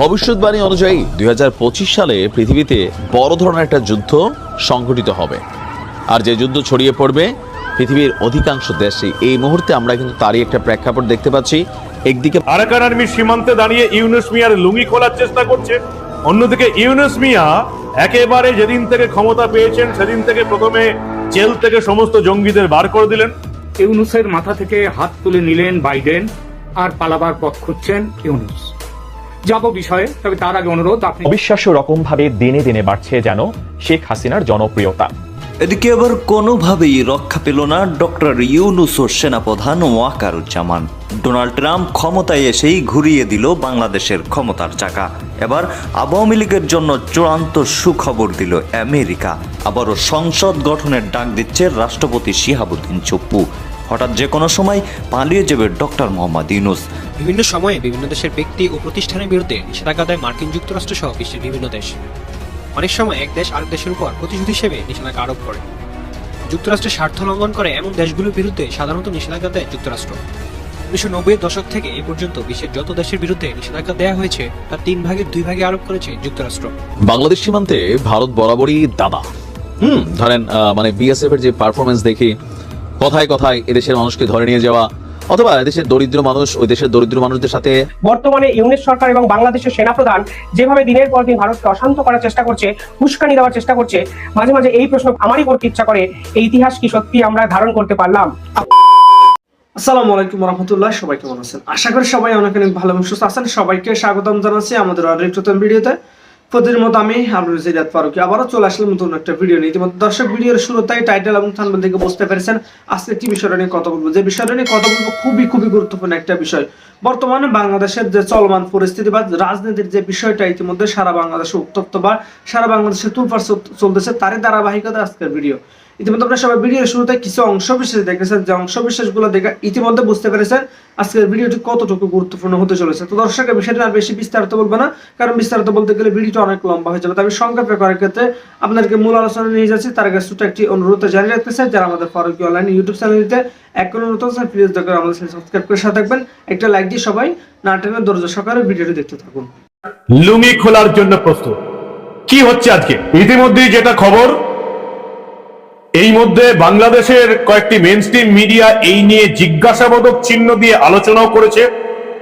ভবিষ্যৎবাণী অনুযায়ী দুই হাজার পঁচিশ সালে পৃথিবীতে বড় ধরনের একটা যুদ্ধ সংঘটিত হবে। আর যে যুদ্ধ ছড়িয়ে পড়বে পৃথিবীর অধিকাংশ দেশে এই মুহূর্তে আমরা কিন্তু তারই একটা প্রেক্ষাপট দেখতে পাচ্ছি। একদিকে আরাকান আর্মির সীমান্তে দাঁড়িয়ে ইউনুস মিয়ার লুঙ্গি খোলার চেষ্টা করছে। অন্যদিকে ইউনুস মিয়া একেবারে যেদিন থেকে ক্ষমতা পেয়েছেন সেদিন থেকে প্রথমে জেল থেকে সমস্ত জঙ্গিদের বার করে দিলেন। ইউনুসের মাথা থেকে হাত তুলে নিলেন বাইডেন আর পালাবার পথ খুঁজছেন ইউনুস। যাব বিষয়ে তবে তার আগে অনুরোধ আপনি অবিশ্বাস্য রকমভাবে দিনে দিনে বাড়ছে যেন শেখ হাসিনার জনপ্রিয়তা। এদিকে আবার কোনোভাবেই রক্ষা পেল না ডক্টর ইউনুস ও সেনাপ্রধান ওয়াকারুজ্জামান। ডোনাল্ড ট্রাম্প ক্ষমতায় এসেই ঘুরিয়ে দিল বাংলাদেশের ক্ষমতার চাকা। এবার আওয়ামী লীগের জন্য চূড়ান্ত সুখবর দিল আমেরিকা। আবারও সংসদ গঠনের ডাক দিচ্ছে রাষ্ট্রপতি শিহাবুদ্দিন চুপ্পু। হঠাৎ যে কোনো সময় পালিয়ে যাবে ডক্টর মোহাম্মদ ইউনুস। বিভিন্ন সময়ে বিভিন্ন দেশের ব্যক্তি ও প্রতিষ্ঠানের বিরুদ্ধে নিষেধাজ্ঞা দেয় মার্কিন যুক্তরাষ্ট্র সহ বিশ্বের বিভিন্ন দেশ। অনেক সময় এক দেশ আরেক দেশের উপর প্রতিশোধ হিসেবে নিষেধাজ্ঞা আরোপ করে। যুক্তরাষ্ট্রের স্বার্থ লঙ্ঘন করে এমন দেশগুলোর বিরুদ্ধে সাধারণত নিষেধাজ্ঞা দেয় যুক্তরাষ্ট্র। উনিশশো নব্বইয়ের দশক থেকে এ পর্যন্ত বিশ্বের যত দেশের বিরুদ্ধে নিষেধাজ্ঞা দেওয়া হয়েছে তার তিন ভাগের দুই ভাগে আরোপ করেছে যুক্তরাষ্ট্র। বাংলাদেশ সীমান্তে ভারত বরাবরই দাদা। হুম ধরেন আহ, মানে বিএসএফ এর যে পারফরমেন্স দেখি কথায় কথায় এদেশের মানুষকে ধরে নিয়ে যাওয়া অথবা এদেশের দরিদ্র মানুষ ওই দেশের দরিদ্র মানুষদের সাথে বর্তমানে ইউনিট সরকার এবং বাংলাদেশের সেনাপ্রধান যেভাবে দিনের পর দিন ভারতকে অশান্ত করার চেষ্টা করছে উস্কানি দেওয়ার চেষ্টা করছে মাঝে মাঝে এই প্রশ্ন আমারই করতে ইচ্ছা করে এই ইতিহাস কি সত্যি আমরা ধারণ করতে পারলাম? আসসালামু আলাইকুম রহমতুল্লাহ সবাই কেমন আছেন? আশা করি সবাই অনেক অনেক ভালো এবং সুস্থ আছেন। সবাইকে স্বাগতম জানাচ্ছি আমাদের নতুন ভিডিওতে। প্রতিদিন মতো আমি আপনার ফারুকি আবারও চলে আসলাম নতুন একটা ভিডিও নিয়ে। ইতিমধ্যে দর্শক ভিডিওর টাইটেল এবং থাম্বেল থেকে বুঝতে পেরেছেন আজকে কি বিষয়টা নিয়ে কথা বলব। যে বিষয়টা নিয়ে কথা বলব খুবই খুবই গুরুত্বপূর্ণ একটা বিষয়। বর্তমানে বাংলাদেশের যে চলমান পরিস্থিতি বা রাজনীতির যে বিষয়টা ইতিমধ্যে সারা বাংলাদেশে উত্তপ্ত বা সারা বাংলাদেশে তুলপার চলতেছে, তারই ধারাবাহিকতা আজকের ভিডিও ইতিমধ্যে আপনারা সবাই ভিডিওর শুরুতে কিছু অংশ বিশেষ দেখেছেন যে অংশ বিশেষগুলো দেখে ইতিমধ্যে বুঝতে পেরেছেন আজকের ভিডিওটি কতটুকু গুরুত্বপূর্ণ হতে চলেছে। তো দর্শকের বিষয়টা আর বেশি বিস্তারিত বলব না কারণ বিস্তারিত বলতে গেলে ভিডিওটা অনেক লম্বা হয়ে যাবে। তবে সংক্ষেপে করার ক্ষেত্রে আপনাদেরকে মূল আলোচনা নিয়ে যাচ্ছি। তার আগে ছোট একটি অনুরোধ জারি রাখতে চাই যারা আমাদের ফারুকি অনলাইন ইউটিউব চ্যানেলটিতে এক নতুন প্লিজ দয়া করে আমাদের সাবস্ক্রাইব করে সাথে থাকবেন। একটা লাইক দিয়ে সবাই না টেনে ধৈর্য সহকারে ভিডিওটি দেখতে থাকুন। লুঙ্গি খোলার জন্য প্রস্তুত। কি হচ্ছে আজকে? ইতিমধ্যেই যেটা খবর এই মধ্যে বাংলাদেশের কয়েকটি মেনস্ট্রিম মিডিয়া এই নিয়ে জিজ্ঞাসাবোধক চিহ্ন দিয়ে আলোচনাও করেছে।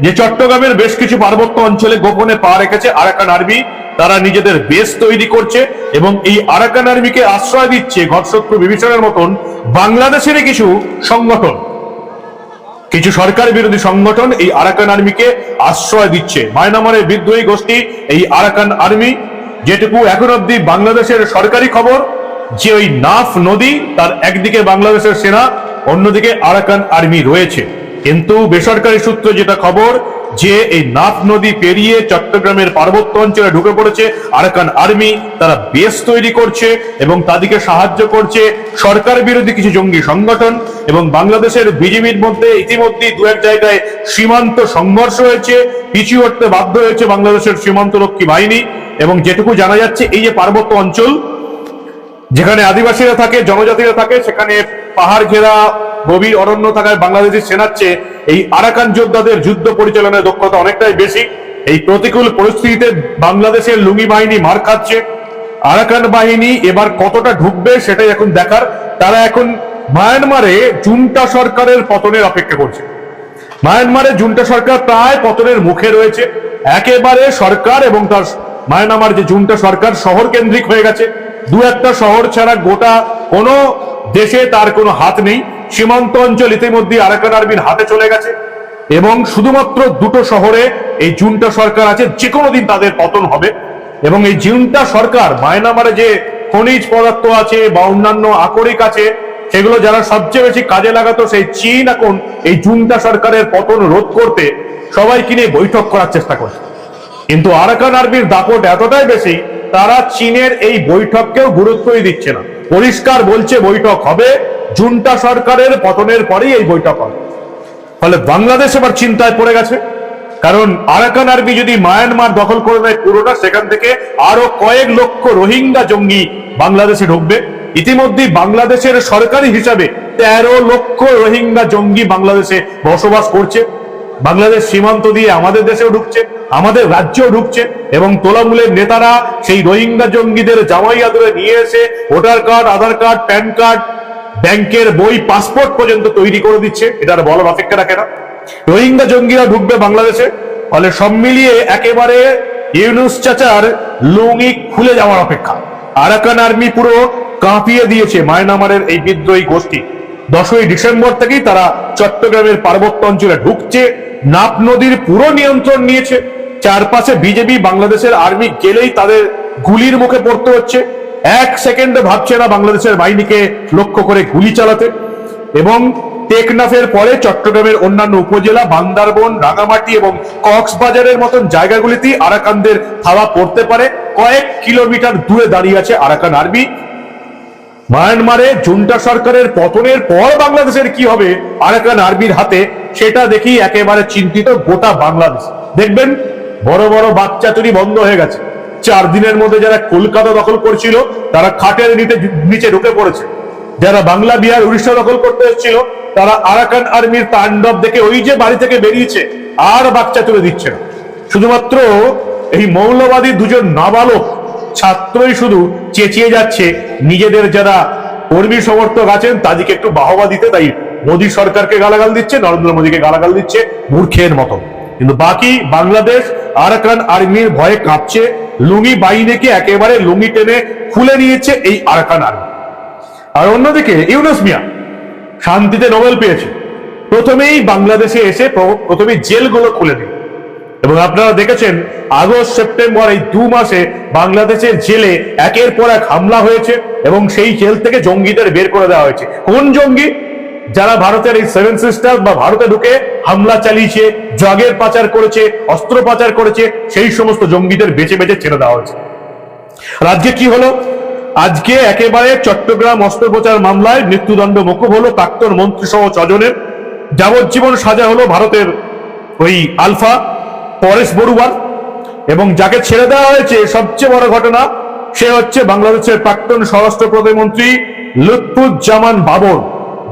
যে চট্টগ্রামের বেশ কিছু পার্বত্য অঞ্চলে গোপনে পা রেখেছে আরাকান আর্মি তারা নিজেদের বেশ তৈরি করছে এবং এই আরাকান আর্মিকে আশ্রয় দিচ্ছে ঘটশত্রু বিভীষণের মতন বাংলাদেশেরই কিছু সংগঠন। কিছু সরকার বিরোধী সংগঠন এই আরাকান আর্মিকে আশ্রয় দিচ্ছে। মায়ানমারের বিদ্রোহী গোষ্ঠী এই আরাকান আর্মি যেটুকু এখন অব্দি বাংলাদেশের সরকারি খবর যে ওই নাফ নদী তার একদিকে বাংলাদেশের সেনা, অন্যদিকে আরাকান আর্মি রয়েছে। কিন্তু বেসরকারি সূত্র যেটা খবর, যে এই নাফ নদী পেরিয়ে চট্টগ্রামের পার্বত্য অঞ্চলে ঢুকে পড়েছে, আরাকান আর্মি তারা বেস তৈরি করছে এবং তাদেরকে সাহায্য করছে সরকার বিরোধী কিছু জঙ্গি সংগঠন এবং বাংলাদেশের বিজেপির মধ্যে ইতিমধ্যে দু এক জায়গায় সীমান্ত সংঘর্ষ হয়েছে পিছু হটতে বাধ্য হয়েছে বাংলাদেশের সীমান্তরক্ষী বাহিনী এবং যেটুকু জানা যাচ্ছে, এই যে পার্বত্য অঞ্চল যেখানে আদিবাসীরা থাকে, জনজাতিরা থাকে, সেখানে পাহাড় ঘেরা, গভীর অরণ্য থাকায় বাংলাদেশের সেনার চেয়ে এই আরাকান যোদ্ধাদের যুদ্ধ পরিচালনায় দক্ষতা অনেকটাই বেশি। এই প্রতিকূল পরিস্থিতিতে বাংলাদেশের লুঙ্গি বাহিনী মার খাচ্ছে। আরাকান বাহিনী এবার কতটা ঢুকবে সেটাই এখন দেখার। তারা এখন মায়ানমারে জুন্টা সরকারের পতনের অপেক্ষা করছে। মায়ানমারে জুন্টা সরকার প্রায় পতনের মুখে রয়েছে। একেবারে সরকার এবং তার মায়ানমার যে জুন্টা সরকার শহর কেন্দ্রিক হয়ে গেছে। দু একটা শহর ছাড়া গোটা কোনো দেশে তার কোনো হাত নেই। সীমান্ত অঞ্চল ইতিমধ্যে আরাকান আর্মির হাতে চলে গেছে। এবং শুধুমাত্র দুটো শহরে এই জুনটা সরকার আছে যে কোনো দিন তাদের পতন হবে। এবং এই জুন্টা সরকার, মায়ানমারে যে খনিজ পদার্থ আছে বা অন্যান্য আকরিক আছে, সেগুলো যারা সবচেয়ে বেশি কাজে লাগাতো, সেই চীন এখন এই জুনটা সরকারের পতন রোধ করতে সবাইকে নিয়ে বৈঠক করার চেষ্টা করছে। কিন্তু আরাকান আর্মির দাপট এতটাই বেশি তারা চীনের এই বৈঠককেও গুরুত্বই দিচ্ছে না। পরিষ্কার বলছে বৈঠক হবে, জুন্টা সরকারের পতনের পরেই এই বৈঠক হবে। ফলে বাংলাদেশ এবার চিন্তায় পড়ে গেছে। কারণ আরাকান আর্মি যদি মায়ানমার দখল করে নেয় পুরোটা, সেখান থেকে আরও কয়েক লক্ষ রোহিঙ্গা জঙ্গি বাংলাদেশে ঢুকবে। ইতিমধ্যে বাংলাদেশের সরকারি হিসাবে তেরো লক্ষ রোহিঙ্গা জঙ্গি বাংলাদেশে বসবাস করছে। বাংলাদেশ সীমান্ত দিয়ে আমাদের দেশেও ঢুকছে, আমাদের রাজ্যেও ঢুকছে এবং তোলামূলের নেতারা সেই রোহিঙ্গা জঙ্গিদের জামাই আদরে নিয়ে এসে voter card, Aadhaar card, PAN card, ব্যাংকের বই, পাসপোর্ট পর্যন্ত তৈরি করে দিচ্ছে। এটার বলার অপেক্ষা রাখে না। রোহিঙ্গা জঙ্গিরা ঢুকবে বাংলাদেশে। ফলে সব মিলিয়ে একেবারে ইউনুস চাচার লুঙ্গি খুলে যাওয়ার অপেক্ষা। আরাকান আর্মি পুরো কাঁপিয়ে দিয়েছে মায়ানমারের এই বিদ্রোহী গোষ্ঠী। দশই ডিসেম্বর থেকেই তারা চট্টগ্রামের পার্বত্য অঞ্চলে ঢুকছে। নাপ নদীর পুরো নিয়ন্ত্রণ নিয়েছে। চারপাশে বিজেপি, বাংলাদেশের আর্মি গেলেই তাদের গুলির মুখে পড়তে হচ্ছে। এক সেকেন্ডে ভাবছে না বাংলাদেশের বাহিনীকে লক্ষ্য করে গুলি চালাতে। এবং টেকনাফের পরে চট্টগ্রামের অন্যান্য উপজেলা, বান্দারবন, রাঙামাটি এবং কক্সবাজারের মতন জায়গাগুলিতেই আরাকানদের হাওয়া পড়তে পারে। কয়েক কিলোমিটার দূরে দাঁড়িয়ে আছে আরাকান আর্মি। মায়ানমারে জুন্টা সরকারের পতনের পর বাংলাদেশের কি হবে? আরাকান আর্মির হাতে সেটা দেখি একেবারে চিন্তিত গোটা বাংলাদেশ। দেখবেন, বড় বড় বাচ্চা চুরি বন্ধ হয়ে গেছে। চার দিনের মধ্যে যারা কলকাতা দখল করছিল, তারা খাটের নিচে নিচে ঢুকে পড়েছে। যারা বাংলা, বিহার, উড়িষ্যা দখল করতে এসেছিল, তারা আরাকান আর্মির তাণ্ডব দেখে ওই যে বাড়ি থেকে বেরিয়েছে, আর বাচ্চা তুলে দিচ্ছে না। শুধুমাত্র এই মৌলবাদী দুজন নাবালক ছাত্রই শুধু চেঁচিয়ে যাচ্ছে। নিজেদের যারা কর্মী সমর্থক আছেন, তাদেরকে একটু বাহবা দিতে। তাই মোদী সরকারকে গালাগাল দিচ্ছে, নরেন্দ্র মোদীকে গালাগাল দিচ্ছে মূর্খের মতো। কিন্তু বাকি বাংলাদেশ, আরাকান আর্মির ভয়ে কাঁপছে। লুঙ্গি বাহিনীকে একেবারে লুঙ্গি টেনে খুলে নিয়েছে এই আরাকান আর্মি। আর অন্যদিকে ইউনুস মিয়া শান্তিতে নোবেল পেয়েছে। প্রথমেই বাংলাদেশে এসে প্রথমে জেলগুলো খুলে দিল। এবং আপনারা দেখেছেন, আগস্ট, সেপ্টেম্বর এই দু মাসে বাংলাদেশের জেলে একের পর এক হামলা হয়েছে এবং সেই জেল থেকে জঙ্গিদের বের করে দেওয়া হয়েছে। কোন জঙ্গি? যারা ভারতের এই সেভেন সিস্টার বা ভারতে ঢুকে হামলা চালিয়েছে জগের পাচার করেছে, অস্ত্র পাচার করেছে, সেই সমস্ত জঙ্গিদের বেছে বেছে ছেড়ে দেওয়া হয়েছে। রাজ্যে কি হলো? আজকে একেবারে চট্টগ্রাম অস্ত্রোপচার মামলায় মৃত্যুদণ্ড মকুব হলো প্রাক্তন মন্ত্রী সহ ছজনের। যাবজ্জীবন সাজা হলো ভারতের ওই আলফা। পরেশ বড়ুয়ার এবং যাকে ছেড়ে দেওয়া হয়েছে সবচেয়ে বড় ঘটনা, সে হচ্ছে বাংলাদেশের প্রাক্তন স্বরাষ্ট্র প্রতিমন্ত্রী লুৎফুজ্জামান বাবর।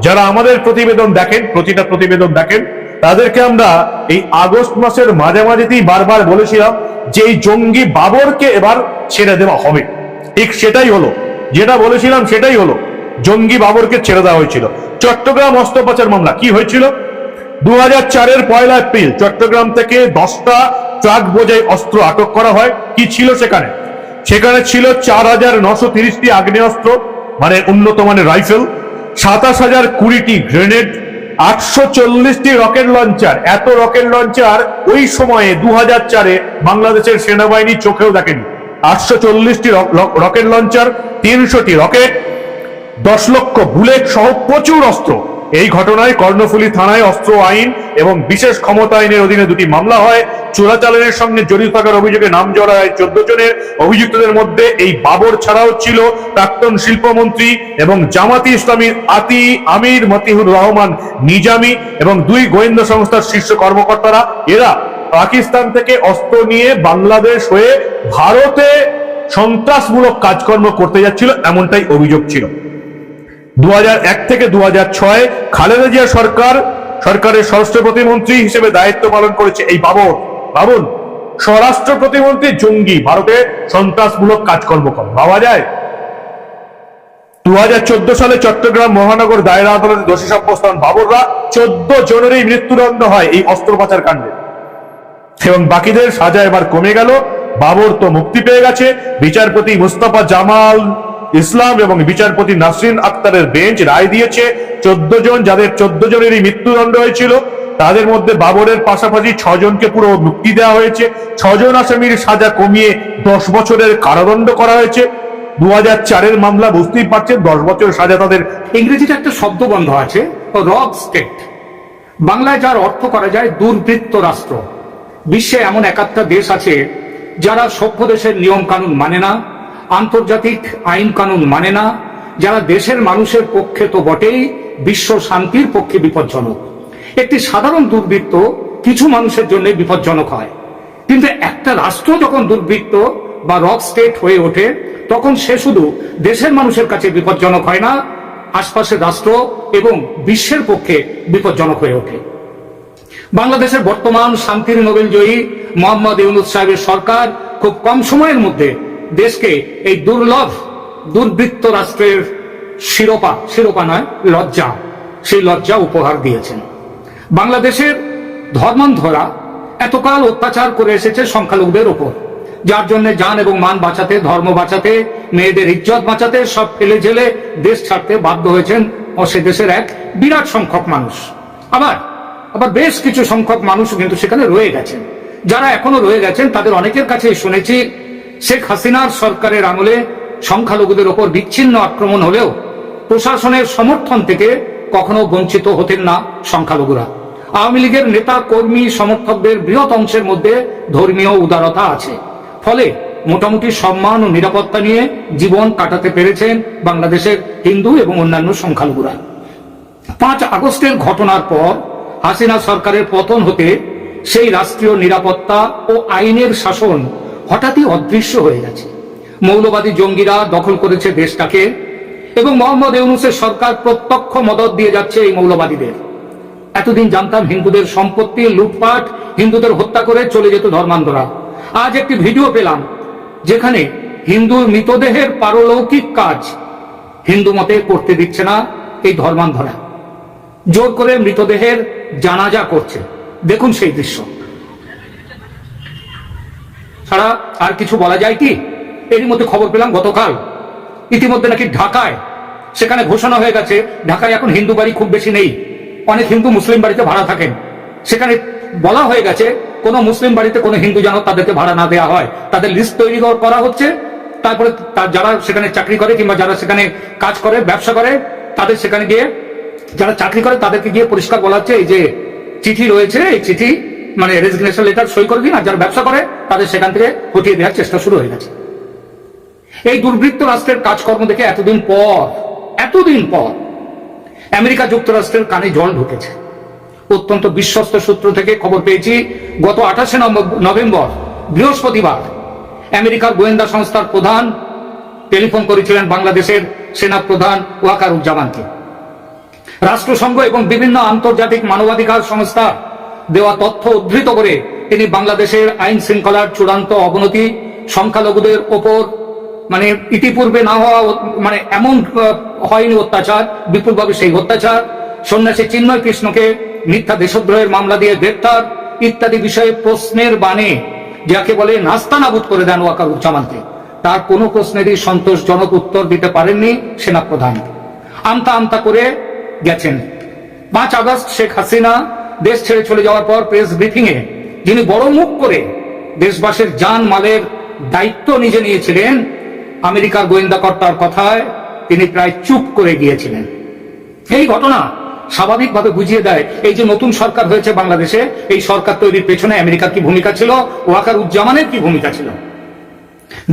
যারা আমাদের প্রতিবেদন দেখেন, প্রতিটা প্রতিবেদন দেখেন, তাদেরকে আমরা এই আগস্ট মাসের মাঝামাঝিতেই বারবার বলেছিলাম যে এই জঙ্গি বাবরকে এবার ছেড়ে দেওয়া হবে। ঠিক সেটাই হলো। যেটা বলেছিলাম সেটাই হলো। জঙ্গি বাবরকে ছেড়ে দেওয়া হয়েছিল। চট্টগ্রাম অস্ত্র পাচার মামলা কি হয়েছিল? দু চারের পয়লা এপ্রিল চট্টগ্রাম থেকে দশটা ট্রাক বোঝাই অস্ত্র আটক করা হয়। কি ছিল সেখানে? সেখানে ছিল চার হাজার নশো তিরিশটি আগ্নেয়াস্ত্র মানে উন্নত মানের রাইফেল, সাতাশ হাজার কুড়িটি গ্রেনেড, আটশো চল্লিশটি রকেট লঞ্চার। এত রকেট লঞ্চার ওই সময়ে দু হাজার চারে বাংলাদেশের সেনাবাহিনী চোখেও দেখেনি। আটশো চল্লিশটি রকেট লঞ্চার, তিনশোটি রকেট, দশ লক্ষ বুলেট সহ প্রচুর অস্ত্র। এই ঘটনায় কর্ণফুলী থানায় অস্ত্র আইন এবং বিশেষ ক্ষমতা আইনের অধীনে দুটি মামলা হয়। চোরাচালানের সঙ্গে জড়িত থাকার অভিযোগে নাম জড়া চোদ্দ জনের। অভিযুক্তদের মধ্যে এই বাবর ছাড়াও ছিল প্রাক্তন শিল্পমন্ত্রী এবং জামাতি ইসলামীর আতি আমির মতিহুর রহমান নিজামি এবং দুই গোয়েন্দা সংস্থার শীর্ষ কর্মকর্তারা। এরা পাকিস্তান থেকে অস্ত্র নিয়ে বাংলাদেশ হয়ে ভারতে সন্ত্রাসমূলক কাজকর্ম করতে যাচ্ছিল, এমনটাই অভিযোগ ছিল। দু হাজার এক থেকে দু ছয় খালেদা জিয়া সরকার, সরকারের স্বরাষ্ট্র প্রতিমন্ত্রী হিসেবে দায়িত্ব পালন করেছে এই বাবর। বাবুন, স্বরাষ্ট্র প্রতিমন্ত্রী জঙ্গি, ভারতে সন্ত্রাসমূলক কাজকর্ম করে ভাবা যায়? দু হাজার চোদ্দ সালে চট্টগ্রাম মহানগর দায়রা আদালতে দোষী সাব্যস্ত হন বাবররা। চোদ্দ জনেরই মৃত্যুদণ্ড হয় এই অস্ত্র পাচার কাণ্ডে। এবং বাকিদের সাজা এবার কমে গেল। বাবর তো মুক্তি পেয়ে গেছে। বিচারপতি মুস্তাফা জামাল ইসলাম এবং বিচারপতি নাসরিন আক্তারের বেঞ্চ রায় দিয়েছে, চোদ্দ জন, যাদের চোদ্দ জনেরই মৃত্যুদণ্ড হয়েছিল, তাদের মধ্যে বাবরের পাশাপাশি ছজনকে পুরো মুক্তি দেওয়া হয়েছে। ছজন আসামির সাজা কমিয়ে দশ বছরের কারাদণ্ড করা হয়েছে। দু হাজার চারের মামলা বুঝতেই পারছেন, দশ বছর সাজা তাদের ইংরেজিতে একটা শব্দবন্ধ আছে, রক স্টেট। বাংলায় যার অর্থ করা যায় দুর্বৃত্ত রাষ্ট্র। বিশ্বে এমন একাত্তা দেশ আছে যারা সভ্য দেশের নিয়ম কানুন মানে না আন্তর্জাতিক আইন কানুন মানে না, যারা দেশের মানুষের পক্ষে তো বটেই, বিশ্ব শান্তির পক্ষে বিপজ্জনক। একটি সাধারণ দুর্বৃত্ত কিছু মানুষের জন্য বিপজ্জনক হয়। কিন্তু একটা রাষ্ট্র যখন দুর্বৃত্ত বা রক স্টেট হয়ে ওঠে, তখন সে শুধু দেশের মানুষের কাছে বিপজ্জনক হয় না, আশপাশের রাষ্ট্র এবং বিশ্বের পক্ষে বিপজ্জনক হয়ে ওঠে। বাংলাদেশের বর্তমান শান্তির নোবেল জয়ী মোহাম্মদ ইউনুস সাহেবের সরকার খুব কম সময়ের মধ্যে দেশকে এই দুর্লভ, দুর্বৃত্ত রাষ্ট্রের শিরোপা শিরোপা নয়, লজ্জা। সেই লজ্জা উপহার দিয়েছেন। বাংলাদেশের ধর্মান্ধরা এতকাল অত্যাচার করে এসেছে সংখ্যালঘুদের ওপর, যার জন্য যান এবং মান বাঁচাতে, ধর্ম বাঁচাতে, মেয়েদের ইজ্জত বাঁচাতে সব ফেলে জেলে দেশ ছাড়তে বাধ্য হয়েছেন, ও সে দেশের এক বিরাট সংখ্যক মানুষ। আবার আবার বেশ কিছু সংখ্যক মানুষ কিন্তু সেখানে রয়ে গেছেন। যারা এখনও রয়ে গেছেন, তাদের অনেকের কাছে শুনেছি শেখ হাসিনার সরকারের আমলে সংখ্যালঘুদের ওপর বিচ্ছিন্ন আক্রমণ হলেও প্রশাসনের সমর্থন থেকে কখনো বঞ্চিত হতেন না সংখ্যালঘুরা। আওয়ামী লীগের নেতা, কর্মী, সমর্থকদের বৃহৎ অংশের মধ্যে ধর্মীয় উদারতা আছে। ফলে মোটামুটি সম্মান ও নিরাপত্তা নিয়ে জীবন কাটাতে পেরেছেন বাংলাদেশের হিন্দু এবং অন্যান্য সংখ্যালঘুরা। পাঁচ আগস্টের ঘটনার পর হাসিনা সরকারের পতন হতে সেই রাষ্ট্রীয় নিরাপত্তা ও আইনের শাসন হঠাৎই অদৃশ্য হয়ে গেছে। মৌলবাদী জঙ্গিরা দখল করেছে দেশটাকে এবং মোহাম্মদ ইউনুসের সরকার প্রত্যক্ষ মদত দিয়ে যাচ্ছে এই মৌলবাদীদের। এতদিন জানতাম হিন্দুদের সম্পত্তি, লুটপাট, হিন্দুদের হত্যা করে চলে যেত ধর্মান্ধরা। আজ একটি ভিডিও পেলাম যেখানে হিন্দুর মৃতদেহের পারলৌকিক কাজ হিন্দু মতে করতে দিচ্ছে না এই ধর্মান্ধরা। জোর করে মৃতদেহের জানাজা করছে। দেখুন সেই দৃশ্য। ছাড়া আর কিছু বলা যায় কি? এরই মধ্যে খবর পেলাম গতকাল, ইতিমধ্যে নাকি ঢাকায়, সেখানে ঘোষণা হয়ে গেছে, ঢাকায় এখন হিন্দু বাড়ি খুব বেশি নেই। অনেক হিন্দু মুসলিম বাড়িতে ভাড়া থাকেন। সেখানে বলা হয়ে গেছে, কোনো মুসলিম বাড়িতে কোনো হিন্দু যেন তাদেরকে ভাড়া না দেওয়া হয়। তাদের লিস্ট তৈরি কর- হচ্ছে। তারপরে তার যারা সেখানে চাকরি করে কিংবা যারা সেখানে কাজ করে, ব্যবসা করে, তাদের সেখানে গিয়ে, যারা চাকরি করে তাদেরকে গিয়ে পরিষ্কার বলা হচ্ছে, এই যে চিঠি রয়েছে, এই চিঠি মানে রেজিগনেশন লেটার সই করে দিন আর যারা ব্যবসা করে, তাদের সেখান থেকে হটিয়ে দেওয়ার চেষ্টা শুরু হয়ে গেছে। এই দুর্বৃত্ত রাষ্ট্রের কাজকর্ম দেখে এতদিন পর এতদিন পর আমেরিকা যুক্তরাষ্ট্রের কানে জল ঢুকেছে। অত্যন্ত বিশ্বস্ত সূত্র থেকে খবর পেয়েছি, গত আঠাশে নভেম্বর, বৃহস্পতিবার, আমেরিকার গোয়েন্দা সংস্থার প্রধান টেলিফোন করেছিলেন বাংলাদেশের সেনা প্রধান ওয়াকারুজ্জামানকে। রাষ্ট্রসংঘ এবং বিভিন্ন আন্তর্জাতিক মানবাধিকার সংস্থা দেওয়া তথ্য উদ্ধৃত করে তিনি বাংলাদেশের আইন শৃঙ্খলার চূড়ান্ত অবনতি, সংখ্যালঘুদের ওপর মানে ইতিপূর্বে না হওয়া মানে এমন হয়নি অত্যাচার, বিপুলভাবে সেই অত্যাচার, সন্ন্যাসী চিন্ময় কৃষ্ণকে মিথ্যা দেশদ্রোহের মামলা দিয়ে গ্রেপ্তার ইত্যাদি বিষয়ে প্রশ্নের বাণে যাকে বলে নাস্তানাবুদ করে দেন ওয়াকারুজ্জামানকে। তার কোনো প্রশ্নেরই সন্তোষজনক উত্তর দিতে পারেননি সেনাপ্রধান। আমতা আমতা করে গেছেন। পাঁচ আগস্ট শেখ হাসিনা দেশ ছেড়ে চলে যাওয়ার পর প্রেস ব্রিফিং এ যিনি বড় মুখ করে দেশবাসীর জান মালের দায়িত্ব নিজে নিয়েছিলেন, আমেরিকার গোয়েন্দা কর্তার কথায় তিনি প্রায় চুপ করে গিয়েছিলেন। এই ঘটনা স্বাভাবিকভাবে বুঝিয়ে দেয়, এই যে নতুন সরকার হয়েছে বাংলাদেশে, এই সরকার তৈরির পেছনে আমেরিকার কি ভূমিকা ছিল ওয়াকার উজ্জামানের কি ভূমিকা ছিল?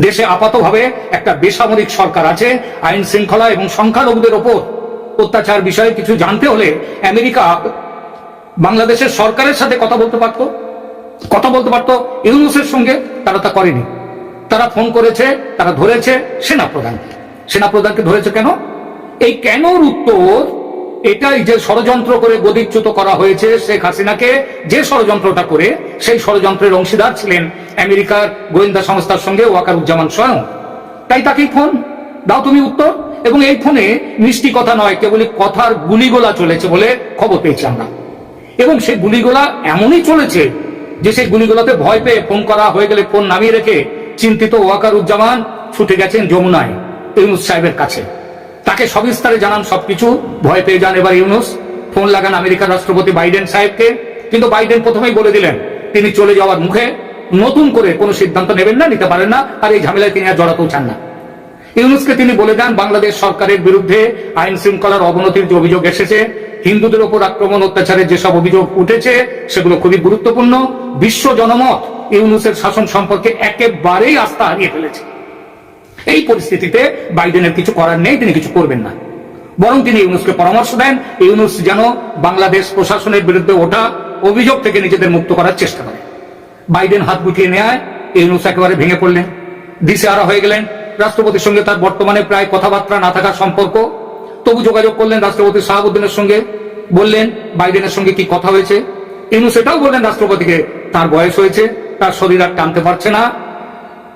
দেশে আপাতভাবে একটা বেসামরিক সরকার আছে, আইন শৃঙ্খলা এবং সংখ্যালঘুদের ওপর অত্যাচার বিষয়ে কিছু জানতে হলে আমেরিকা বাংলাদেশের সরকারের সাথে কথা বলতে পারত, কথা বলতে পারত, ইউনুসের সঙ্গে তারা তা করেনি। তারা ফোন করেছে, তারা ধরেছে সেনাপ্রধানকে সেনাপ্রধানকে ধরেছে কেন? এই কেনর উত্তর, এটাই যে ষড়যন্ত্র করে গদিচ্যুত করা হয়েছে শেখ হাসিনাকে, যে ষড়যন্ত্রটা করে সেই ষড়যন্ত্রের অংশীদার ছিলেন আমেরিকার গোয়েন্দা সংস্থার সঙ্গে ওয়াকারুজ্জামান স্বয়ং। তাই তাকেই ফোন, দাও তুমি উত্তর। এবং এই ফোনে মিষ্টি কথা নয়, কেবলই কথার গুলিগোলা চলেছে বলে খবর পেয়েছি আমরা। এবং সেই গুলিগোলা এমনই চলেছে যে সেই গুলিগোলাতে ভয় পেয়ে ফোন করা হয়ে গেলে ফোন নামিয়ে রেখে চিন্তিত ওয়াকারুজ্জামান ছুটে গেছেন যমুনায় ইউনুস সাহেবের কাছে। তাকে সবিস্তারে জানান সবকিছু। ভয় পেয়ে যান এবার ইউনুস। ফোন লাগান আমেরিকার রাষ্ট্রপতি বাইডেন সাহেবকে। কিন্তু বাইডেন প্রথমেই বলে দিলেন, তিনি চলে যাওয়ার মুখে নতুন করে কোনো সিদ্ধান্ত নেবেন না, নিতে পারেন না, আর এই ঝামেলায় তিনি আর জড়াতেও চান না। ইউনুসকে তিনি বলে দেন, বাংলাদেশ সরকারের বিরুদ্ধে আইন শৃঙ্খলার অবনতির যে অভিযোগ এসেছে হিন্দুদের ওপর আক্রমণ অত্যাচারের যেসব অভিযোগ উঠেছে, সেগুলো খুবই গুরুত্বপূর্ণ। বিশ্ব জনমত ইউনুসের শাসন সম্পর্কে একেবারেই আস্থা হারিয়ে ফেলেছে। এই পরিস্থিতিতে বাইডেনের কিছু করার নেই, তিনি কিছু করবেন না। বরং তিনি ইউনুসকে পরামর্শ দেন, ইউনুস যেন বাংলাদেশ প্রশাসনের বিরুদ্ধে ওঠা অভিযোগ থেকে নিজেদের মুক্ত করার চেষ্টা করে। বাইডেন হাত গুটিয়ে নেয় ইউনুস একেবারে ভেঙে পড়লেন। দিশেহারা হয়ে গেলেন। রাষ্ট্রপতির সঙ্গে তার বর্তমানে প্রায় কথাবার্তা না থাকার সম্পর্ক তবু যোগাযোগ করলেন রাষ্ট্রপতি শাহাবুদ্দিনের সঙ্গে, বললেন বাইডেনের সঙ্গে কি কথা হয়েছে? কিন্তু সেটাও বললেন রাষ্ট্রপতিকে, তার বয়স হয়েছে, তার শরীর আর টানতে পারছে না।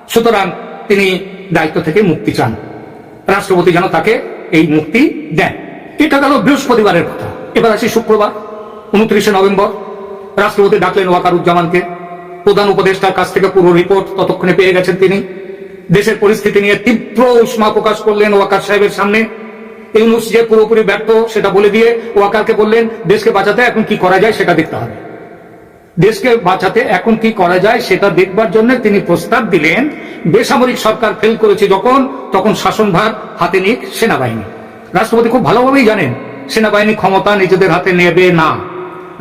সুতরাং তিনি দায়িত্ব থেকে মুক্তি চান। রাষ্ট্রপতি যেন তাকে এই মুক্তি দেন। এটা গেল বৃহস্পতিবারের কথা। এবার আসি শুক্রবার, উনত্রিশে নভেম্বর। রাষ্ট্রপতি ডাকলেন ওয়াকারুজ্জামানকে। প্রধান উপদেষ্টার কাছ থেকে পুরো রিপোর্ট ততক্ষণে পেয়ে গেছেন তিনি। দেশের পরিস্থিতি নিয়ে তীব্র উষ্মা প্রকাশ করলেন ওয়াকার সাহেবের সামনে। ইউনুস যে পুরোপুরি ব্যর্থ, সেটা বলে দিয়ে ওয়াকারকে বললেন, দেশকে বাঁচাতে এখন কি করা যায় সেটা দেখতে হবে। দেশকে বাঁচাতে এখন কি করা যায় সেটা দেখবার জন্য তিনি প্রস্তাব দিলেন, বেসামরিক সরকার ফেল করেছে যখন, তখন শাসনভার হাতে নিক সেনাবাহিনী। রাষ্ট্রপতি খুব ভালোভাবেই জানেন, সেনাবাহিনী ক্ষমতা নিজেদের হাতে নেবে না।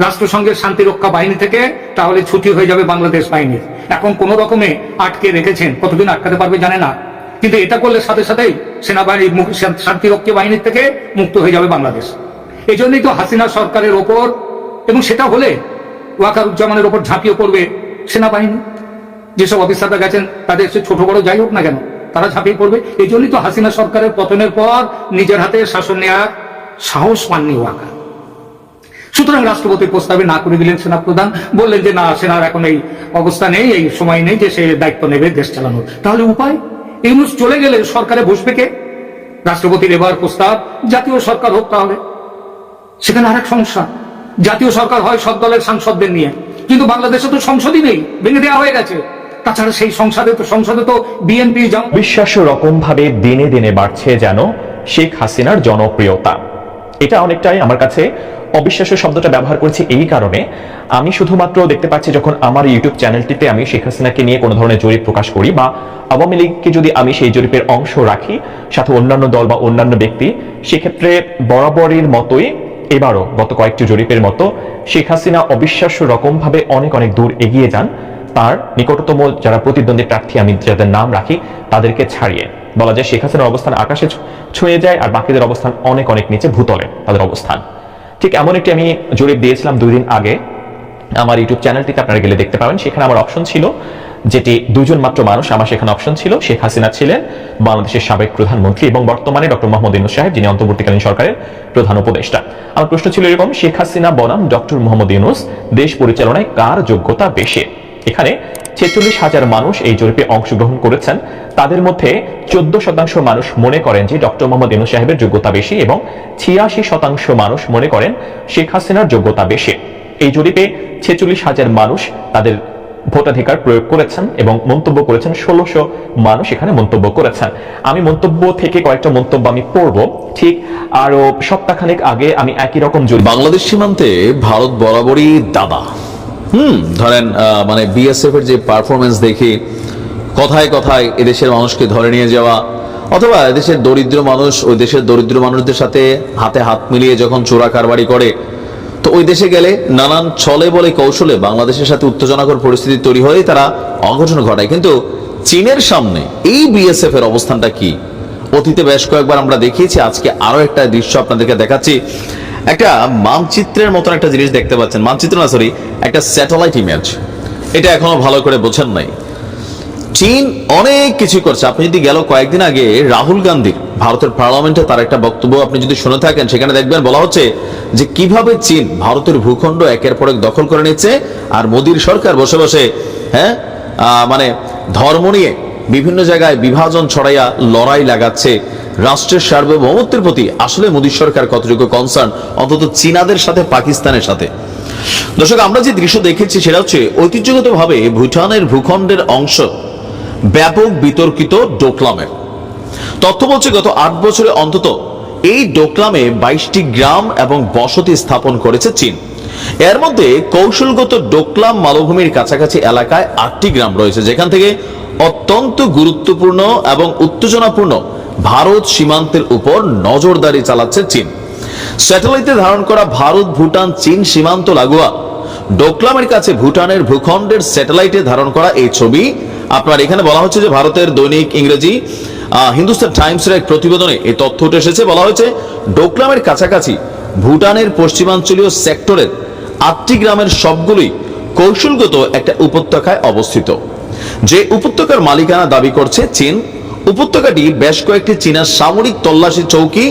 রাষ্ট্রসংঘের শান্তিরক্ষা বাহিনী থেকে তাহলে ছুটি হয়ে যাবে বাংলাদেশ বাহিনীর। এখন কোন রকমে আটকে রেখেছেন, কতদিন আটকাতে পারবে জানে না। কিন্তু এটা করলে সাথে সাথেই সেনাবাহিনী শান্তিরক্ষী বাহিনীর থেকে মুক্ত হয়ে যাবে বাংলাদেশ। এই জন্যই তো হাসিনা সরকারের ওপর এবং সেটা হলে ওয়াকারুজ্জামানের ওপর ঝাঁপিয়ে পড়বে সেনাবাহিনী। যেসব অফিসাররা গেছেন, তাদের সে ছোট বড় যাই হোক না কেন, তারা ঝাঁপিয়ে পড়বে। এই জন্যই তো হাসিনা সরকারের পতনের পর নিজের হাতে শাসন নেওয়ার সাহস পাননি ওয়াকার। সুতরাং রাষ্ট্রপতির প্রস্তাবে না করে দিলেন সেনাপ্রধান, বললেন যে না, সেনার এখন এই অবস্থা নেই, এই সময় নেই যে সে দায়িত্ব নেবে দেশ চালানোর। তাহলে উপায়? ইউনুস চলে গেলে সরকারে বসবে কে? রাষ্ট্রপতির এবার প্রস্তাব, জাতীয় সরকার হোক তাহলে। সেখানে আরেক সমস্যা, জাতীয় সরকার হয় সব দলের সাংসদদের নিয়ে। কিন্তু বাংলাদেশে তো সংসদই নেই, ভেঙে দেওয়া হয়ে গেছে। তাছাড়া সেই সংসদে তো সংসদে তো বিএনপি বিশ্বাস রকম ভাবে দিনে দিনে বাড়ছে যেন শেখ হাসিনার জনপ্রিয়তা। এটা অনেকটাই আমার কাছে অবিশ্বাস্য শব্দটা ব্যবহার করেছি এই কারণে। আমি শুধুমাত্র দেখতে পাচ্ছি যখন আমার ইউটিউব চ্যানেলটিতে আমি শেখ হাসিনাকে নিয়ে কোনো ধরনের জরিপ প্রকাশ করি বা আওয়ামী লীগকে যদি আমি সেই জরিপের অংশ রাখি, সাথে অন্যান্য দল বা অন্যান্য ব্যক্তি, সেক্ষেত্রে বরাবরের মতোই এবারও গত কয়েকটি জরিপের মতো শেখ হাসিনা অবিশ্বাস্য রকমভাবে অনেক অনেক দূর এগিয়ে যান। তার নিকটতম যারা প্রতিদ্বন্দ্বী প্রার্থী, আমি যাদের নাম রাখি, তাদেরকে ছাড়িয়ে। বলা যায় শেখ হাসিনার অবস্থান আকাশে ছুঁয়ে যায় আর বাকিদের অবস্থান অনেক অনেক নিচে ভূতলে তাদের অবস্থান। ঠিক এমন একটি আমি জরিপ দিয়েছিলাম দুই দিন আগে। আমার ইউটিউব চ্যানেলটিতে আপনারা গেলে দেখতে পাবেন। সেখানে আমার অপশন ছিল যেটি দুজন মাত্র মানুষ, আমার সেখানে অপশন ছিল, শেখ হাসিনা ছিলেন বাংলাদেশের সাবেক প্রধানমন্ত্রী এবং বর্তমানে ডক্টর মোহাম্মদ ইউনুস সাহেব, যিনি অন্তর্বর্তীকালীন সরকারের প্রধান উপদেষ্টা। আমার প্রশ্ন ছিল এরকম, শেখ হাসিনা বনাম, ডক্টর মোহাম্মদ ইউনুস, দেশ পরিচালনায় কার যোগ্যতা বেশি? এখানে ছেচল্লিশ হাজার মানুষ এই জরিপে অংশগ্রহণ করেছেন। তাদের মধ্যে চোদ্দ শতাংশ মানুষ মনে করেন যে ডক্টর মোহাম্মদ ইউনুস সাহেবের যোগ্যতা বেশি এবং ছিয়াশি শতাংশ মানুষ মনে করেন শেখ হাসিনার যোগ্যতা বেশি। এই জরিপে ছেচল্লিশ হাজার মানুষ তাদের ভোটাধিকার প্রয়োগ করেছেন এবং মন্তব্য করেছেন, ষোলোশো মানুষ এখানে মন্তব্য করেছেন। আমি মন্তব্য থেকে কয়েকটা মন্তব্য আমি পড়ব। ঠিক আরও সপ্তাহখানেক আগে আমি একই রকম বাংলাদেশ সীমান্তে ভারত বরাবরই দাদা হুম, ধরেন মানে বিএসএফ এর যে পারফরমেন্স দেখি, কথায় কথায় এদেশের মানুষকে ধরে নিয়ে যাওয়া, অথবা এদেশের দরিদ্র মানুষ, ওই দেশের দরিদ্র মানুষদের সাথে হাতে হাত মিলিয়ে যখন চোরা কারবারি করে, তো ওই দেশে গেলে নানান ছলে বলে কৌশলে বাংলাদেশের সাথে উত্তেজনাকর পরিস্থিতি তৈরি হয়ে তারা অঘটন ঘটায়। কিন্তু চীনের সামনে এই বিএসএফ এর অবস্থানটা কি? অতীতে বেশ কয়েকবার আমরা দেখিয়েছি, আজকে আরও একটা দৃশ্য আপনাদেরকে দেখাচ্ছি। একটা মানচিত্রের মতন একটা জিনিস দেখতে পাচ্ছেন। মানচিত্র না সরি একটা স্যাটেলাইট ইমেজ এটা এখনও ভালো করে বোঝেন নাই। চীন অনেক কিছু করছে। আপনি যদি গেল কয়েকদিন আগে রাহুল গান্ধীর, ভারতের পার্লামেন্টে তার একটা বক্তব্য আপনি যদি শুনে থাকেন, সেখানে দেখবেন বলা হচ্ছে যে কীভাবে চীন ভারতের ভূখণ্ড একের পর এক দখল করে নিচ্ছে আর মোদীর সরকার বসে বসে হ্যাঁ মানে ধর্ম নিয়ে বিভিন্ন জায়গায় বিভাজন ছড়াইয়া লড়াই লাগাচ্ছে। রাষ্ট্রের সার্বভৌমত্বের প্রতি আসলে মোদী সরকার কতটুকু কনসার্ন অন্তত চীনাদের সাথে, পাকিস্তানের সাথে। দর্শক, আমরা যে দৃশ্য দেখেছি সেটা হচ্ছে ঐতিহ্যগতভাবে ভুটানের ভূখণ্ডের অংশ ব্যাপক বিতর্কিত ডোকলামের তথ্য বলছে গত আট বছরে অন্তত এই ডোকলামে বাইশটি গ্রাম এবং বসতি স্থাপন করেছে চীন। এর মধ্যে কৌশলগত ডোকলাম মালভূমির কাছাকাছি এলাকায় আটটি গ্রাম রয়েছে, যেখান থেকে অত্যন্ত গুরুত্বপূর্ণ এবং উত্তেজনাপূর্ণ ভারত সীমান্তের উপর নজরদারি চালাচ্ছে চীন। স্যাটেলাইটে ধারণ করা ভারত, ভুটান, চীন সীমান্ত লাগোয়া। ডোকলামের কাছে ভুটানের ভূখণ্ডের স্যাটেলাইটে ধারণ করা এই ছবি। আপনার এখানে বলা হচ্ছে যে ভারতের দৈনিক ইংরেজি হিন্দুস্তান টাইমসের এক প্রতিবেদনে এই তথ্য উঠে এসেছে। বলা হয়েছে, ডোকলামের কাছাকাছি ভুটানের পশ্চিমাঞ্চলীয় সেক্টরের আটটি গ্রামের সবগুলোই কৌশলগত একটা উপত্যকায় অবস্থিত। যে উপত্যকার মালিকানা দাবি করছে চীন উপত্যকাটি বেশ কয়েকটি চীনা সামরিক তল্লাশি চৌকি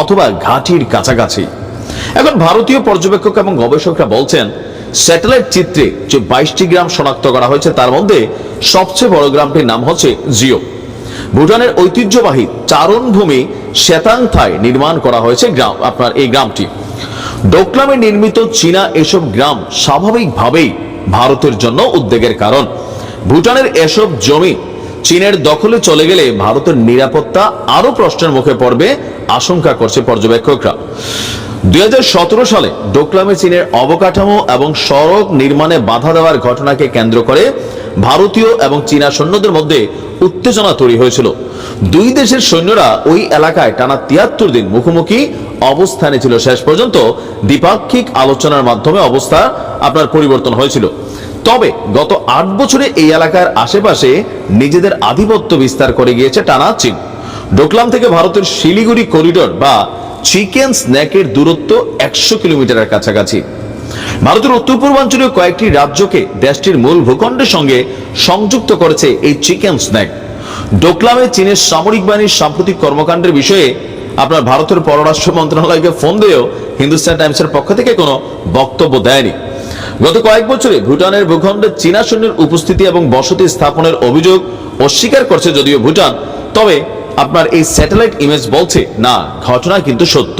অথবা ঘাঁটির কাছাকাছি। এখন ভারতীয় পর্যবেক্ষক এবং গবেষকরা বলছেন, স্যাটেলাইট চিত্রে যে বাইশটি গ্রাম শনাক্ত করা হয়েছে, তার মধ্যে সবচেয়ে বড় গ্রামটির নাম হচ্ছে জিও। ভুটানের ঐতিহ্যবাহী চারণভূমি শ্বেতাংথায় নির্মাণ করা হয়েছে গ্রাম, আপনার এই গ্রামটি। ডোকলামে নির্মিত চীনা এসব গ্রাম স্বাভাবিকভাবেই ভারতের জন্য উদ্বেগের কারণ। ভুটানের এসব জমি চীনের দখলে চলে গেলে ভারতের নিরাপত্তা আরও প্রশ্নের মুখে পড়বে, আশঙ্কা করছে পর্যবেক্ষকরা। দুই সালে ডোকলামে চীনের অবকাঠামো এবং সড়ক নির্মাণে বাধা দেওয়ার ঘটনাকে কেন্দ্র করে ভারতীয় এবং চীনা সৈন্যদের মধ্যে উত্তেজনা তৈরি হয়েছিল। দুই দেশের সৈন্যরা ওই এলাকায় টানা তিয়াত্তর দিন মুখোমুখি অবস্থানে ছিল। শেষ পর্যন্ত দ্বিপাক্ষিক আলোচনার মাধ্যমে অবস্থা আপনার পরিবর্তন হয়েছিল। তবে গত আট বছরে এই এলাকার আশেপাশে নিজেদের আধিপত্য বিস্তার করে গিয়েছে টানা চীন। ডোকলাম থেকে ভারতের শিলিগুড়ি করিডোর বা চিকেন স্ন্যাকের দূরত্ব একশো কিলোমিটারের কাছাকাছি। ভারতের উত্তর পূর্বাঞ্চলীয় কয়েকটি রাজ্যকে দেশটির মূল ভূখণ্ডের সঙ্গে সংযুক্ত করেছে এই চিকেন স্ন্যাক। ডোকলামে চীনের সামরিক বাহিনীর সাম্প্রতিক কর্মকাণ্ডের বিষয়ে আপনার ভারতের পররাষ্ট্র মন্ত্রণালয়কে ফোন দিয়েও হিন্দুস্তান টাইমসের পক্ষ থেকে কোনো বক্তব্য দেয়নি। গত কয়েক বছরে ভুটানের ভূখণ্ডে চীনা সৈন্যের উপস্থিতি এবং বসতি স্থাপনের অভিযোগ অস্বীকার করছে যদিও ভুটান। তবে আপনার এই স্যাটেলাইট ইমেজ বলছে, না, ঘটনা কিন্তু সত্য।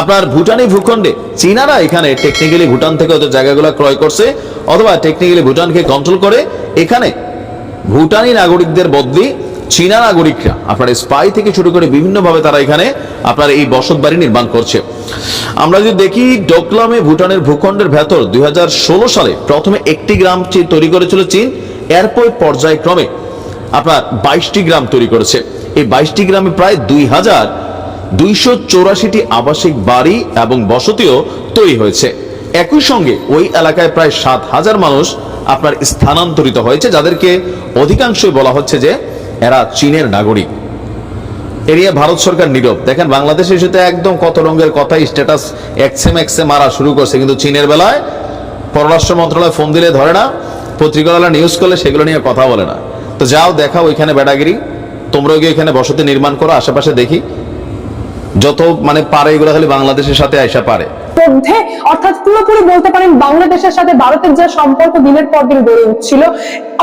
আপনার ভুটানি ভূখণ্ডে চীনারা এখানে টেকনিক্যালি ভুটান থেকে ওদের জায়গাগুলো ক্রয় করছে, অথবা টেকনিক্যালি ভুটানকে কন্ট্রোল করে। এখানে ভুটানি নাগরিকদের বদলি চীনা নাগরিকরা, আপনার স্পাই থেকে শুরু করে বিভিন্নভাবে তারা এখানে আপনার এই বসত বাড়ি নির্মাণ করছে। আমরা যদি দেখি, ডোকলামে ভুটানের ভূখণ্ডের ভেতর দুই সালে প্রথমে একটি গ্রাম তৈরি করেছিল চীন, এরপর পর্যায়ক্রমে আপনার বাইশটি গ্রাম তৈরি করেছে। এই বাইশটি গ্রামে প্রায় দুই হাজার দুইশো চৌরাশিটি আবাসিক বাড়ি এবং বসতিও তৈরি হয়েছে। একই সঙ্গে ওই এলাকায় প্রায় সাত হাজার মানুষ আপনার স্থানান্তরিত হয়েছে, যাদেরকে অধিকাংশই বলা হচ্ছে যে এরা চীনের নাগরিক। এরিয়া ভারত সরকার নীরব। দেখেন, বাংলাদেশে সেটা একদম কত রঙের কথাই স্ট্যাটাস একসেম একসে মারা শুরু করছে। কিন্তু চীনের বেলায় পররাষ্ট্র মন্ত্রণালয় ফোন দিলে ধরে না, পত্রিকাওয়ালা নিউজ করলে সেগুলো নিয়ে কথা বলে না। তো যাও দেখা ওইখানে বেড়াগিরি তোমরাও গিয়ে এখানে বসতি নির্মাণ করো, আশেপাশে দেখি। যত মানে পারে এগুলো খালি বাংলাদেশের সাথে আইসা পারে। মধ্যে, অর্থাৎ পুরোপুরি বলতে পারেন বাংলাদেশের সাথে ভারতের যে সম্পর্ক দিনের পর দিন গড়ে উঠছিল,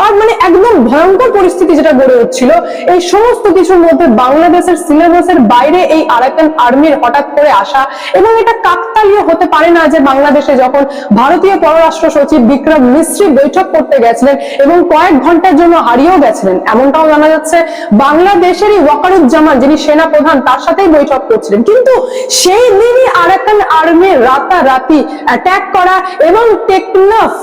আর মানে একদম ভয়ঙ্কর পরিস্থিতি যেটা গড়ে উঠছিল, এই সমস্ত কিছুর মধ্যে বাংলাদেশের সিলেবাসের বাইরে এই আরাকান আর্মির হঠাৎ করে আসা এবং এটা কাকতালীয় হতে পারে না যে বাংলাদেশে যখন ভারতীয় পররাষ্ট্র সচিব বিক্রম মিশ্রি বৈঠক করতে গেছিলেন এবং কয়েক ঘণ্টার জন্য হারিয়েও গেছিলেন, এমনটাও জানা যাচ্ছে। বাংলাদেশেরই ওয়াকারুজ্জামান যিনি সেনা প্রধান তার সাথেই বৈঠক করছিলেন। কিন্তু সেই দিনই আরাকান আর্মির রাতারাতি অ্যাট্যাক করা এবং টেকনাফ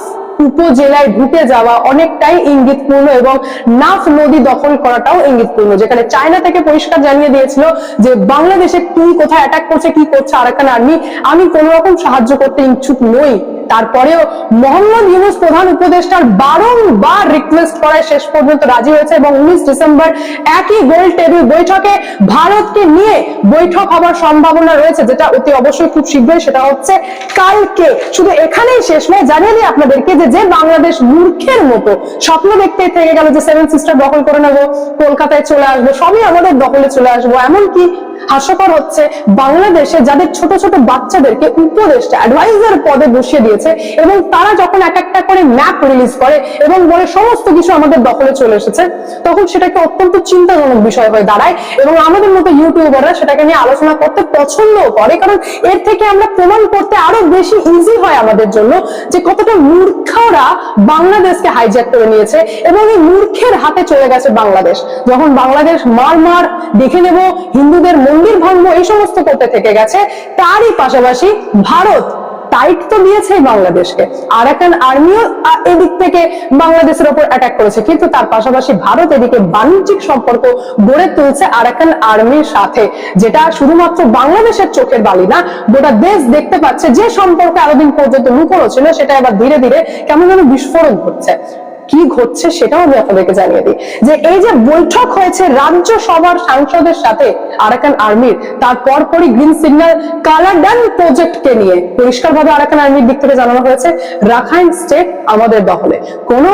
উপজেলায় ঢুকে যাওয়া অনেকটাই ইঙ্গিতপূর্ণ এবং নাফ নদী দখল করাটাও ইঙ্গিতপূর্ণ। যেখানে চায়না থেকে পরিষ্কার জানিয়ে দিয়েছিল যে বাংলাদেশে কি কোথায় অ্যাটাক করছে, কি করছে আরাকান আর্মি আমি কোন রকম সাহায্য করতে ইচ্ছুক নই। তারপরেও মোহাম্মদ ইউনুস প্রধান উপদেষ্টার বারংবার রিকোয়েস্ট করায় শেষ পর্যন্ত রাজি হয়েছে এবং উনিশ ডিসেম্বর একই গোল টেবিল বৈঠকে ভারতকে নিয়ে বৈঠক হবার সম্ভাবনা রয়েছে, যেটা অতি অবশ্যই খুব শীঘ্রই সেটা হচ্ছে কালকে। শুধু এখানেই শেষ নয়, জানিয়ে দিই আপনাদেরকে যে যে বাংলাদেশ মূর্খের মতো স্বপ্ন দেখতে থেকে গেল যে সেভেন সিস্টার দখল করে নেব, কলকাতায় চলে আসব, সবই আমাদের দখলে চলে আসব, এমনকি হাস্যকর হচ্ছে, বাংলাদেশে যাদের ছোট ছোট বাচ্চাদেরকে উপদেষ্টা অ্যাডভাইজার পদে বসিয়ে দিয়েছে এবং তারা যখন এক একটা করে ম্যাপ রিলিজ করে এবং বলে সমস্ত কিছু আমাদের দখলে চলে এসেছে, তখন সেটাকে অত্যন্ত চিন্তাজনক বিষয় হয়ে দাঁড়ায় এবং আমাদের মতো ইউটিউবাররা সেটাকে নিয়ে আলোচনা করতে পছন্দও করে, কারণ এর থেকে আমরা প্রমাণ করতে আরও বেশি ইজি হয় আমাদের জন্য যে কতটা মূর্খরা বাংলাদেশকে হাইজ্যাক করে নিয়েছে এবং এই মূর্খের হাতে চলে গেছে বাংলাদেশ। যখন বাংলাদেশ মার মার দেখে নেব, হিন্দুদের মন্দির ভাঙবো, এই সমস্ত করতে থেকে গেছে। তারই পাশাপাশি ভারত টাইট তো দিয়েছে বাংলাদেশকে। আরাকান আর্মিও এদিক থেকে বাংলাদেশের ওপর অ্যাটাক করেছে। কিন্তু তার পাশাপাশি ভারত এদিকে বাণিজ্যিক সম্পর্ক গড়ে তুলছে আর আরাকান আর্মির সাথে, যেটা শুধুমাত্র বাংলাদেশের চোখের বালি না, গোটা দেশ দেখতে পাচ্ছে যে সম্পর্ক এতদিন পর্যন্ত লুকোনো ছিল, সেটা এবার ধীরে ধীরে কেমন যেন বিস্ফোরণ ঘটছে। কি ঘটছে সেটাও আমি আপনাদেরকে জানিয়ে দিই। যে এই যে বৈঠক হয়েছে রাজ্য সভার সাংসদের সাথে আরাকান আর্মির, তার পরপরই গ্রিন সিগন্যাল কালারডান প্রজেক্টকে নিয়ে পরিষ্কারভাবে আরাকান আর্মির দিক থেকে জানানো হয়েছে, রাখাইন স্টেট আমাদের দখলে। কোন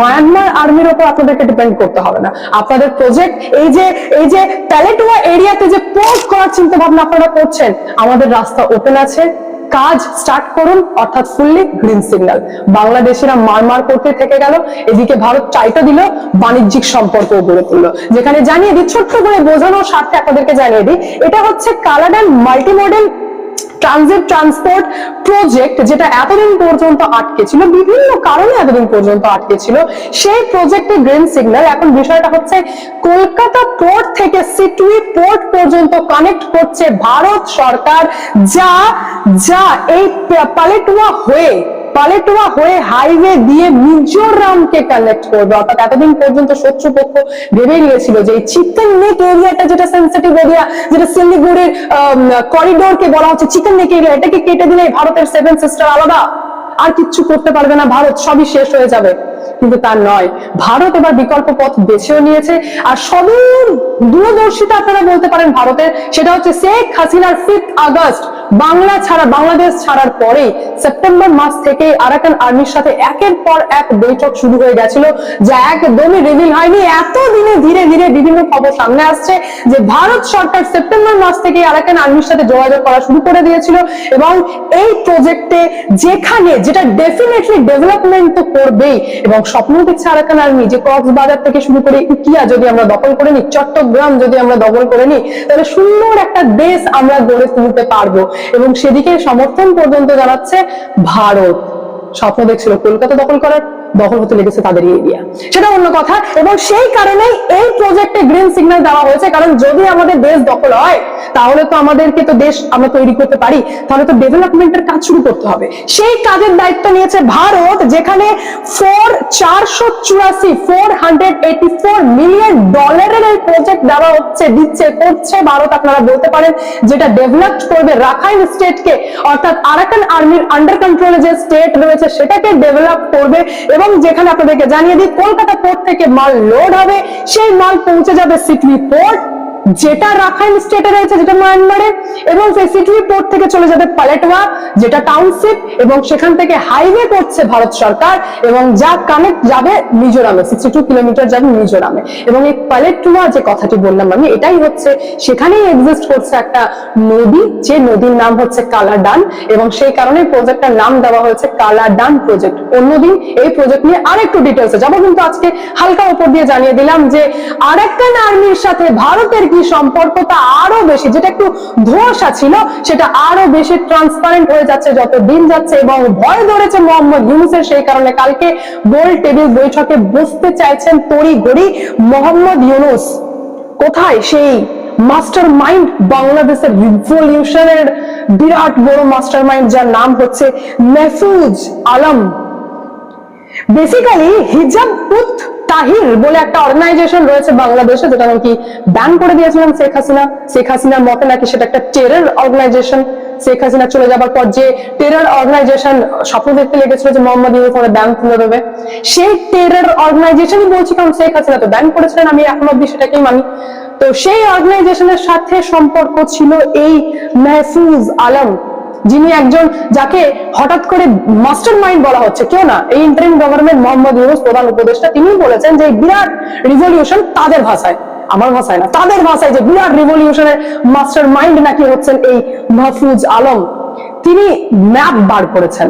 মায়ানমার আর্মির ওপর আপনাদেরকে ডিপেন্ড করতে হবে না। আপনাদের প্রজেক্ট, এই যে এই যে প্যালেটোয়া এরিয়াতে যে পোস্ট করার চিন্তা ভাবনা আপনারা করছেন, আমাদের রাস্তা ওপেন আছে। কাজ স্টার্ট করুন, অর্থাৎ ফুললি গ্রিন সিগন্যাল বাংলাদেশিরা মারমার করতে থেকে গেল, এদিকে ভারত চাইটা দিল, বাণিজ্যিক সম্পর্ক গড়ে তুললো। যেখানে জানিয়ে দিই, ছোট্ট করে বোঝানোর স্বার্থে আপনাদেরকে জানিয়ে দিই, এটা হচ্ছে Kaladan multi modal transit transport project যেটা এতদিন পর্যন্ত আটকে ছিল, বিভিন্ন কারণে এতদিন পর্যন্ত আটকে ছিল, সেই প্রজেক্টের গ্রিন সিগন্যাল। এখন বিষয়টা হচ্ছে কলকাতা পোর্ট থেকে সিটুই পোর্ট পর্যন্ত কানেক্ট করছে ভারত সরকার, যা যা এই পালেটুয়া হয়ে পালেটুয়া হয়ে হাইওয়ে দিয়ে মিজোরামকে কালেক্ট করবে। অর্থাৎ এতদিন পর্যন্ত শত্রুপক্ষ ভেবে নিয়েছিল যে চিকেন নেক এরিয়াটা যেটা সেন্সিটিভ এরিয়া যেটা শিলিগুড়ির করিডোরকে বলা হচ্ছে চিকেন নেক এরিয়া এটাকে কেটে দিলে ভারতের সেভেন সিস্টার আলাদা। আর কিচ্ছু করতে পারবে না, ভারত সবই শেষ হয়ে যাবে। কিন্তু তা নয়। ভারত এবার বিকল্প পথ বেছেও নিয়েছে। আর সদূর দূরদর্শিতা আপনারা বলতে পারেন ভারতের, সেটা হচ্ছে শেখ হাসিনার ফিফথ আগস্ট। বাংলা ছাড়া, বাংলাদেশ ছাড়ার পরেই সেপ্টেম্বর মাস থেকে আরাকান আর্মির সাথে একের পর এক বৈঠক শুরু হয়ে গেছিল, যা একদমই রিভিল হয়নি। এত দিনে ধীরে ধীরে বিভিন্ন খবর সামনে আসছে যে ভারত সরকার সেপ্টেম্বর মাস থেকে আরাকান আর্মির সাথে যোগাযোগ করা শুরু করে দিয়েছিল এবং এই প্রজেক্টে যেখানে, যেটা ডেফিনেটলি ডেভেলপমেন্ট তো করবেই এবং স্বপ্ন দেখছে আরাকান আর্মি যে কক্সবাজার থেকে শুরু করে ইকিয়া যদি আমরা দখল করে নিই, চট্টগ্রাম যদি আমরা দখল করে নিই, তাহলে সুন্দর একটা দেশ আমরা গড়ে তুলতে পারব। এবং সেদিকে সমর্থন পর্যন্ত জানাচ্ছে ভারত। স্বপ্ন দেখছিল কলকাতা দখল করার দখল হতে লেগেছে তাদের এরিয়া সেটা অন্য কথা। এবং সেই কারণেই এই প্রজেক্টে গ্রিন সিগন্যাল দেওয়া হয়েছে। কারণ যদি আমাদের দেশ দখল হয়, তাহলে তো আমাদেরকে তো দেশ আমরা তৈরি করতে পারি। তাহলে তো ডেভেলপমেন্টের কাজ শুরু করতে হবে। সেই কাজের দায়িত্ব নিয়েছে ভারত, যেখানে ফোর চারশো চুরাশি four hundred eighty four million ডলারের এই প্রজেক্ট দেওয়া হচ্ছে, দিচ্ছে, করছে ভারত, আপনারা বলতে পারেন, যেটা ডেভেলপ করবে রাখাইন স্টেটকে অর্থাৎ আরাকান আর্মির আন্ডার কন্ট্রোলে যে স্টেট রয়েছে, সেটাকে ডেভেলপ করবে। এবং যেখানে আপনাদেরকে জানিয়ে দিই কলকাতা পোর্ট থেকে মাল লোড হবে। সেই মাল পৌঁছে যাবে সিকলি পোর্ট যেটা রাখাইন স্টেটে রয়েছে যেটা মায়ানমারে, এবং সেই সিটুই পোর্ট থেকে চলে যাবে পালেটওয়া, যেটা টাউনশিপ এবং সেখান থেকে হাইওয়ে করছে ভারত সরকার, এবং যা কানেক্ট যাবে মিজোরামে সিক্সটি টু কিলোমিটার যাবে মিজোরামে। এবং এই পালেটুয়া যে কথাটি বললাম আমি, এটাই হচ্ছে, সেখানেই এক্সিস্ট করছে একটা নদী, যে নদীর নাম হচ্ছে কালাডান, এবং সেই কারণে প্রজেক্টটার নাম দেওয়া হয়েছে কালাডান প্রজেক্ট অন্যদিন এই প্রজেক্ট নিয়ে আরেকটু ডিটেলসে যাব, কিন্তু আজকে হালকা উপর দিয়ে জানিয়ে দিলাম যে আরেকটা আর্মির সাথে ভারতের কি সম্পর্ক তা আরও বেশি, যেটা একটু ধোঁয়াশা ছিল, সেটা আরও বেশি ট্রান্সপারেন্ট হয়ে যাচ্ছে যত দিন যাচ্ছে এবং ভয় ধরেছে মোহাম্মদ ইউনুসের সেই কারণে। কালকে গোল টেবিল বৈঠকে বসতে চাইছেন তড়ি ঘড়ি মোহাম্মদ ইউনুস। কোথায়? সেই মাস্টার মাইন্ড বাংলাদেশের রিভলিউশনের বিরাট বড় মাস্টার মাইন্ড যার নাম হচ্ছে মেহফুজ আলম। বেসিক্যালি হিজাব পুত তাহির বলে একটা অর্গানাইজেশন রয়েছে বাংলাদেশে যেটা নাকি ব্যান করে দিয়েছিলেন শেখ হাসিনা। শেখ হাসিনার মতে নাকি সেটা একটা টেরর অর্গানাইজেশন শেখ হাসিনা চলে যাবার পর যে টেরর অর্গানাইজেশন স্বপ্ন দেখতে লেগেছিল যে মোহাম্মদ ইউনুস ব্যান তুলে দেবে, সেই টেরর অর্গানাইজেশনই বলছি কারণ শেখ হাসিনা। তো ব্যান করেছিলেন, আমি এখন অব্দি সেটাকেই মানি। তো সেই অর্গানাইজেশনের সাথে সম্পর্ক ছিল এই মেহফুজ আলম। যিনি একজন যাকে হঠাৎ করে মাস্টার মাইন্ড বলা হচ্ছে, কেউ না। এই ইন্টারিম গভর্নমেন্ট মোহাম্মদ ইউনুস প্রধান উপদেষ্টা তিনি বলেছেন যে বিরাট রিভলিউশন তাদের ভাষায়, আমার ভাষায় না, তাদের ভাষায় যে বিরাট রিভলিউশনের মাস্টার মাইন্ড নাকি হচ্ছেন এই মাহফুজ আলম। তিনি ম্যাপ বার করেছেন।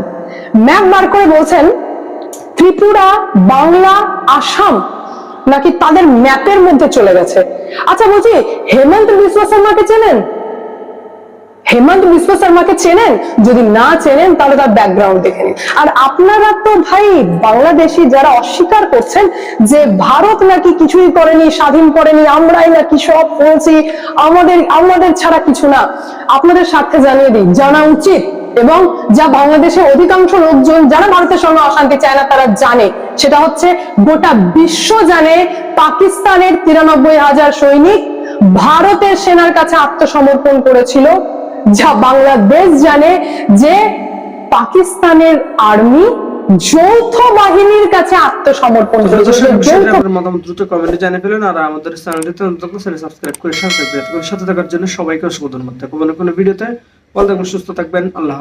ম্যাপ বার করে বলছেন, ত্রিপুরা, বাংলা, আসাম নাকি তাদের ম্যাপের মধ্যে চলে গেছে। আচ্ছা বলছি, হেমন্ত বিশ্ব শর্মাকে চেনেন? হেমন্ত বিশ্ব শর্মাকে চেনেন? যদি না চেনেন, তাহলে তার ব্যাকগ্রাউন্ড দেখে নিন। আর আপনারা তো ভাই বাংলাদেশি যারা অস্বীকার করছেন যে ভারত নাকি কিছুই করেনি, স্বাধীন করেনি, আমরাই নাকি সব করেছি আমাদের আমাদের ছাড়া কিছু না। আপনাদের স্বার্থে জানিয়ে দিই, জানা উচিত এবং যা বাংলাদেশের অধিকাংশ লোকজন যারা ভারতের সঙ্গে অশান্তি চায় না, তারা জানে। সেটা হচ্ছে গোটা বিশ্ব জানে পাকিস্তানের তিরানব্বই হাজার সৈনিক ভারতের সেনার কাছে আত্মসমর্পণ করেছিল। যা বাংলাদেশ জানে যে পাকিস্তানের আর্মি যৌথ বাহিনীর কাছে আত্মসমর্পণ করেছিল মতামত দ্রুত কমেন্টে জানিয়ে ফেলুন আর আমাদের চ্যানেলটিতে সাবস্ক্রাইব করে সাথে থাকার জন্য সবাইকে অসংখ্য ধন্যবাদ। থাকব কোনো ভিডিওতে ভালো থাকবেন সুস্থ থাকবেন। আল্লাহ।